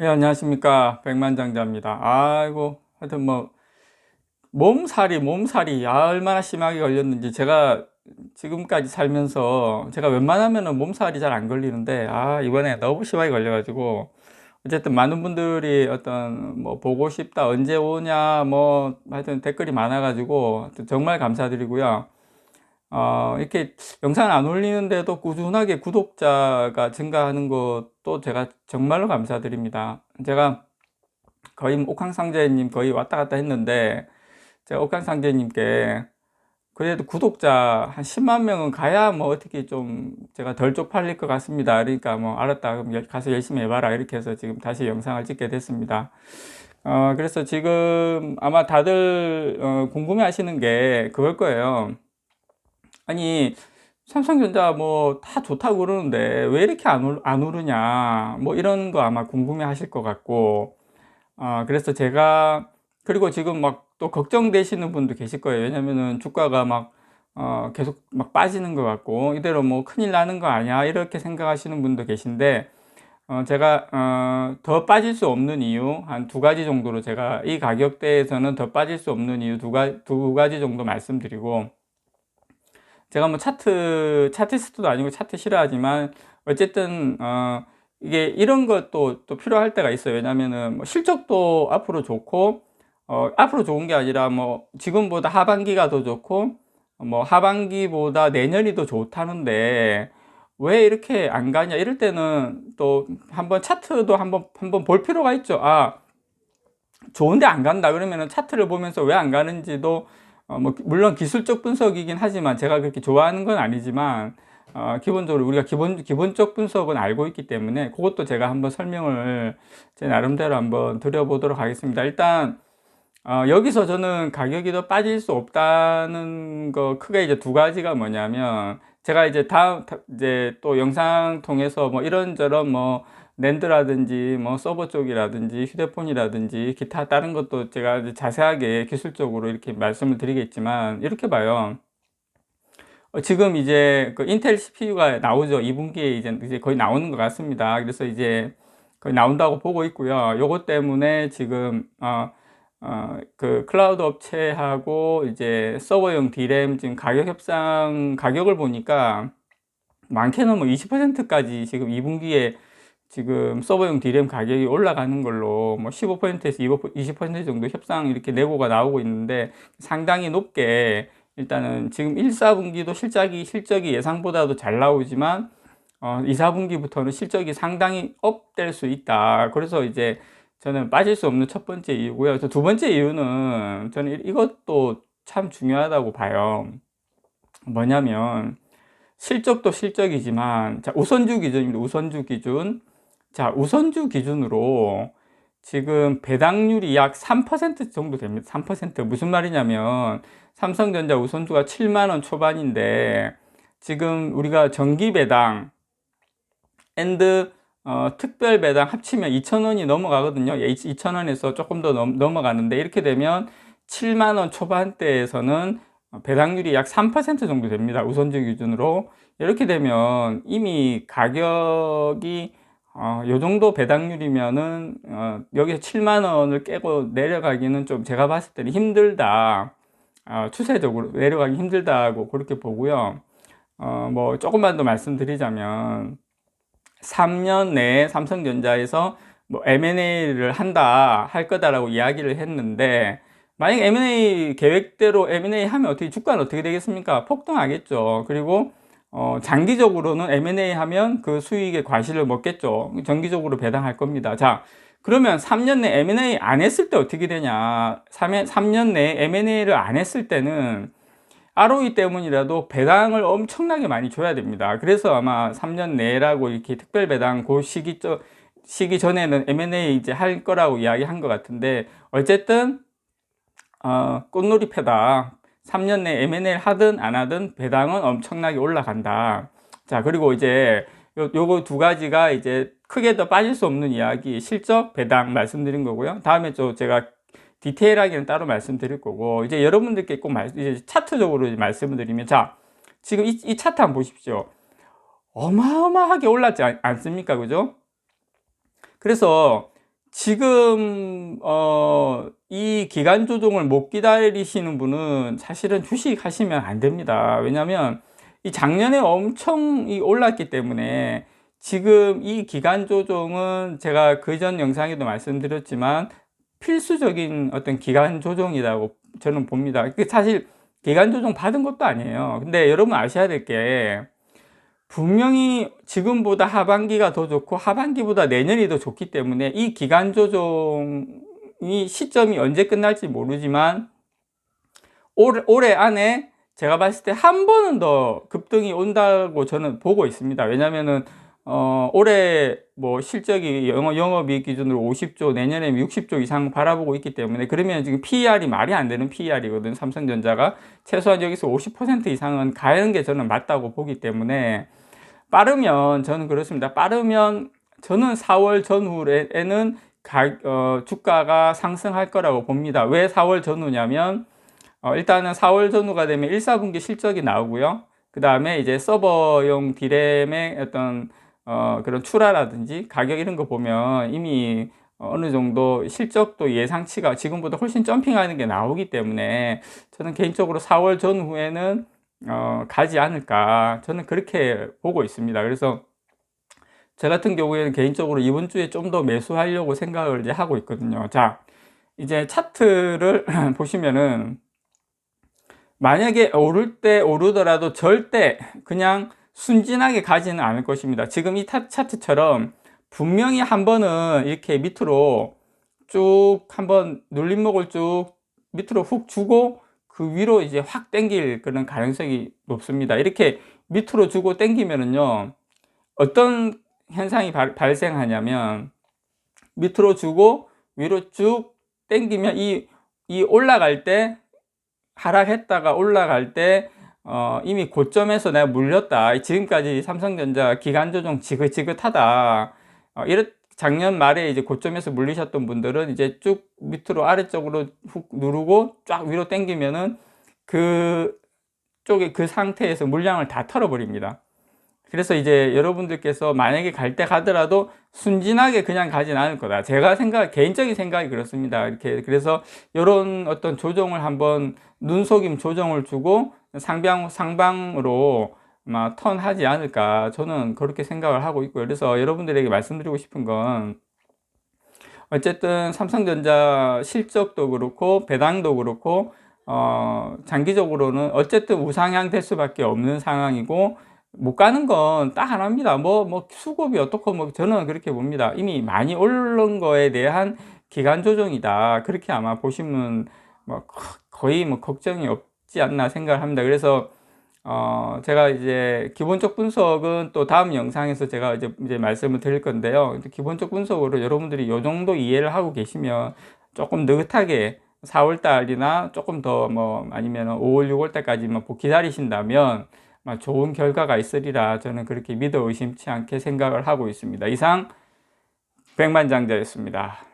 예, 안녕하십니까. 백만장자입니다. 아이고, 하여튼 뭐, 몸살이, 몸살이, 아, 얼마나 심하게 걸렸는지 제가 지금까지 살면서 제가 웬만하면은 몸살이 잘 안 걸리는데, 아, 이번에 너무 심하게 걸려가지고, 어쨌든 많은 분들이 어떤 뭐 보고 싶다, 언제 오냐, 뭐, 하여튼 댓글이 많아가지고, 정말 감사드리고요. 어, 이렇게 영상 안 올리는데도 꾸준하게 구독자가 증가하는 것도 제가 정말로 감사드립니다. 제가 거의 뭐 옥황상제님 거의 왔다 갔다 했는데, 제가 옥황상제님께 그래도 구독자 한 10만 명은 가야 뭐 어떻게 좀 제가 덜 쪽팔릴 것 같습니다. 그러니까 뭐 알았다. 그럼 열- 가서 열심히 해봐라. 이렇게 해서 지금 다시 영상을 찍게 됐습니다. 어, 그래서 지금 아마 다들 어, 궁금해 하시는 게 그걸 거예요. 아니, 삼성전자 뭐 다 좋다고 그러는데 왜 이렇게 안, 오, 안 오르냐. 뭐 이런 거 아마 궁금해 하실 것 같고, 어, 그래서 제가, 그리고 지금 막 또 걱정되시는 분도 계실 거예요. 왜냐면은 주가가 막, 어, 계속 막 빠지는 것 같고, 이대로 뭐 큰일 나는 거 아니야. 이렇게 생각하시는 분도 계신데, 어, 제가, 어, 더 빠질 수 없는 이유, 한 두 가지 정도로 제가 이 가격대에서는 더 빠질 수 없는 이유 두 가, 두 가지 정도 말씀드리고, 제가 뭐 차트, 차트스트도 아니고 차트 싫어하지만, 어쨌든, 어, 이게 이런 것도 또 필요할 때가 있어요. 왜냐면은 뭐 실적도 앞으로 좋고, 어, 앞으로 좋은 게 아니라 뭐 지금보다 하반기가 더 좋고, 뭐 하반기보다 내년이 더 좋다는데, 왜 이렇게 안 가냐? 이럴 때는 또 한번 차트도 한번, 한번 볼 필요가 있죠. 아, 좋은데 안 간다. 그러면은 차트를 보면서 왜 안 가는지도, 어, 뭐, 물론 기술적 분석이긴 하지만 제가 그렇게 좋아하는 건 아니지만, 어, 기본적으로 우리가 기본, 기본적 분석은 알고 있기 때문에 그것도 제가 한번 설명을 제 나름대로 한번 드려보도록 하겠습니다. 일단, 어, 여기서 저는 가격이 더 빠질 수 없다는 거 크게 이제 두 가지가 뭐냐면 제가 이제 다음 다- 이제 또 영상 통해서 뭐 이런저런 뭐 랜드라든지 뭐 서버 쪽이라든지 휴대폰이라든지 기타 다른 것도 제가 자세하게 기술적으로 이렇게 말씀을 드리겠지만 이렇게 봐요. 어, 지금 이제 그 인텔 CPU가 나오죠. 2분기에 이제, 이제 거의 나오는 것 같습니다. 그래서 이제 거의 나온다고 보고 있고요. 요것 때문에 지금, 어, 어, 그 클라우드 업체하고 이제 서버용 D램 지금 가격 협상 가격을 보니까 많게는 뭐 20%까지 지금 2분기에 지금 서버용 D램 가격이 올라가는 걸로 뭐 15%에서 20% 정도 협상 이렇게 내고가 나오고 있는데 상당히 높게 일단은 지금 1, 4분기도 실적이 실적이 예상보다도 잘 나오지만 어, 2, 4분기부터는 실적이 상당히 업될 수 있다. 그래서 이제 저는 빠질 수 없는 첫 번째 이유고요. 또두 번째 이유는 저는 이- 이것도 참 중요하다고 봐요. 뭐냐면 실적도 실적이지만 자, 우선주 기준입니다. 우선주 기준. 자, 우선주 기준으로 지금 배당률이 약 3% 정도 됩니다. 3% 무슨 말이냐면 삼성전자 우선주가 7만 원 초반인데 지금 우리가 정기 배당 앤드 어, 특별 배당 합치면 2,000원이 넘어가거든요. 2,000원에서 조금 더 넘, 넘어가는데 이렇게 되면 7만 원 초반대에서는 배당률이 약 3% 정도 됩니다. 우선주 기준으로. 이렇게 되면 이미 가격이 어, 요 정도 배당률이면은 어, 여기서 7만 원을 깨고 내려가기는 좀 제가 봤을 때는 힘들다. 어, 추세적으로 내려가기 힘들다고 그렇게 보고요. 어, 뭐 조금만 더 말씀드리자면 3년 내에 삼성전자에서 뭐 M&A를 한다 할 거다라고 이야기를 했는데 만약 M&A 계획대로 M&A 하면 어떻게 주가는 어떻게 되겠습니까? 폭등하겠죠. 그리고 어, 장기적으로는 M&A 하면 그 수익의 과실을 먹겠죠. 정기적으로 배당할 겁니다. 자, 그러면 3년 내 M&A 안 했을 때 어떻게 되냐? 3년, 3년 내에 M&A를 안 했을 때는 ROE 때문이라도 배당을 엄청나게 많이 줘야 됩니다. 그래서 아마 3년 내라고 이렇게 특별 배당 그 시기, 시기 전에는 M&A 이제 할 거라고 이야기한 것 같은데, 어쨌든, 어, 꽃놀이 패다. 3년 내 M&A를 하든 안 하든 배당은 엄청나게 올라간다. 자, 그리고 이제 요, 요거 두 가지가 이제 크게 더 빠질 수 없는 이야기, 실적, 배당 말씀드린 거고요. 다음에 또 제가 디테일하게는 따로 말씀드릴 거고, 이제 여러분들께 꼭 말, 이제 차트적으로 이제 말씀을 드리면, 자, 지금 이, 이 차트 한번 보십시오. 어마어마하게 올랐지 않, 않습니까? 그죠? 그래서 지금 어, 이 기간 조정을 못 기다리시는 분은 사실은 주식 하시면 안 됩니다. 왜냐하면 이 작년에 엄청 이 올랐기 때문에 지금 이 기간 조정은 제가 그 전 영상에도 말씀드렸지만 필수적인 어떤 기간 조정이라고 저는 봅니다. 그 사실 기간 조정 받은 것도 아니에요. 근데 여러분 아셔야 될 게 분명히 지금보다 하반기가 더 좋고 하반기보다 내년이 더 좋기 때문에 이 기간 조정 이 시점이 언제 끝날지 모르지만 올, 올해 안에 제가 봤을 때 한 번은 더 급등이 온다고 저는 보고 있습니다. 왜냐면은 어, 올해 뭐 실적이 영업, 영업이익 기준으로 50조, 내년에 60조 이상 바라보고 있기 때문에 그러면 지금 PER이 말이 안 되는 PER이거든. 삼성전자가 최소한 여기서 50% 이상은 가는 게 저는 맞다고 보기 때문에 빠르면 저는 그렇습니다. 빠르면 저는 4월 전후에는 가, 어, 주가가 상승할 거라고 봅니다. 왜 4월 전후냐면 어, 일단은 4월 전후가 되면 1, 4분기 실적이 나오고요. 그 다음에 이제 서버용 디램의 어떤 어, 그런 출하라든지 가격 이런 거 보면 이미 어느 정도 실적도 예상치가 지금보다 훨씬 점핑하는 게 나오기 때문에 저는 개인적으로 4월 전후에는 어, 가지 않을까 저는 그렇게 보고 있습니다. 그래서 저 같은 경우에는 개인적으로 이번 주에 좀 더 매수하려고 생각을 이제 하고 있거든요. 자, 이제 차트를 보시면은 만약에 오를 때 오르더라도 절대 그냥 순진하게 가지는 않을 것입니다. 지금 이 차트처럼 분명히 한 번은 이렇게 밑으로 쭉 한번 눌림목을 쭉 밑으로 훅 주고 그 위로 이제 확 당길 그런 가능성이 높습니다. 이렇게 밑으로 주고 당기면은요, 어떤 현상이 발, 발생하냐면, 밑으로 주고 위로 쭉 당기면 이, 이 올라갈 때, 하락했다가 올라갈 때, 어, 이미 고점에서 내가 물렸다. 지금까지 삼성전자 기간 조정 지긋지긋하다. 어, 이렇, 작년 말에 이제 고점에서 물리셨던 분들은 이제 쭉 밑으로 아래쪽으로 훅 누르고 쫙 위로 당기면은 그 쪽에 그 상태에서 물량을 다 털어버립니다. 그래서 이제 여러분들께서 만약에 갈 때 가더라도 순진하게 그냥 가진 않을 거다. 제가 생각, 개인적인 생각이 그렇습니다. 이렇게. 그래서 이런 어떤 조정을 한번 눈속임 조정을 주고 상방, 상방으로 아마 턴하지 않을까 저는 그렇게 생각을 하고 있고요. 그래서 여러분들에게 말씀드리고 싶은 건 어쨌든 삼성전자 실적도 그렇고 배당도 그렇고 어, 장기적으로는 어쨌든 우상향 될 수밖에 없는 상황이고 못 가는 건 딱 하나입니다. 뭐, 뭐, 수급이 어떻고, 뭐, 저는 그렇게 봅니다. 이미 많이 오른 거에 대한 기간 조정이다. 그렇게 아마 보시면, 뭐, 거의 뭐, 걱정이 없지 않나 생각을 합니다. 그래서, 어, 제가 이제 기본적 분석은 또 다음 영상에서 제가 이제, 이제 말씀을 드릴 건데요. 기본적 분석으로 여러분들이 이 정도 이해를 하고 계시면 조금 느긋하게 4월 달이나 조금 더 뭐 아니면 5월, 6월 달까지만 기다리신다면 좋은 결과가 있으리라 저는 그렇게 믿어 의심치 않게 생각을 하고 있습니다. 이상 백만장자였습니다.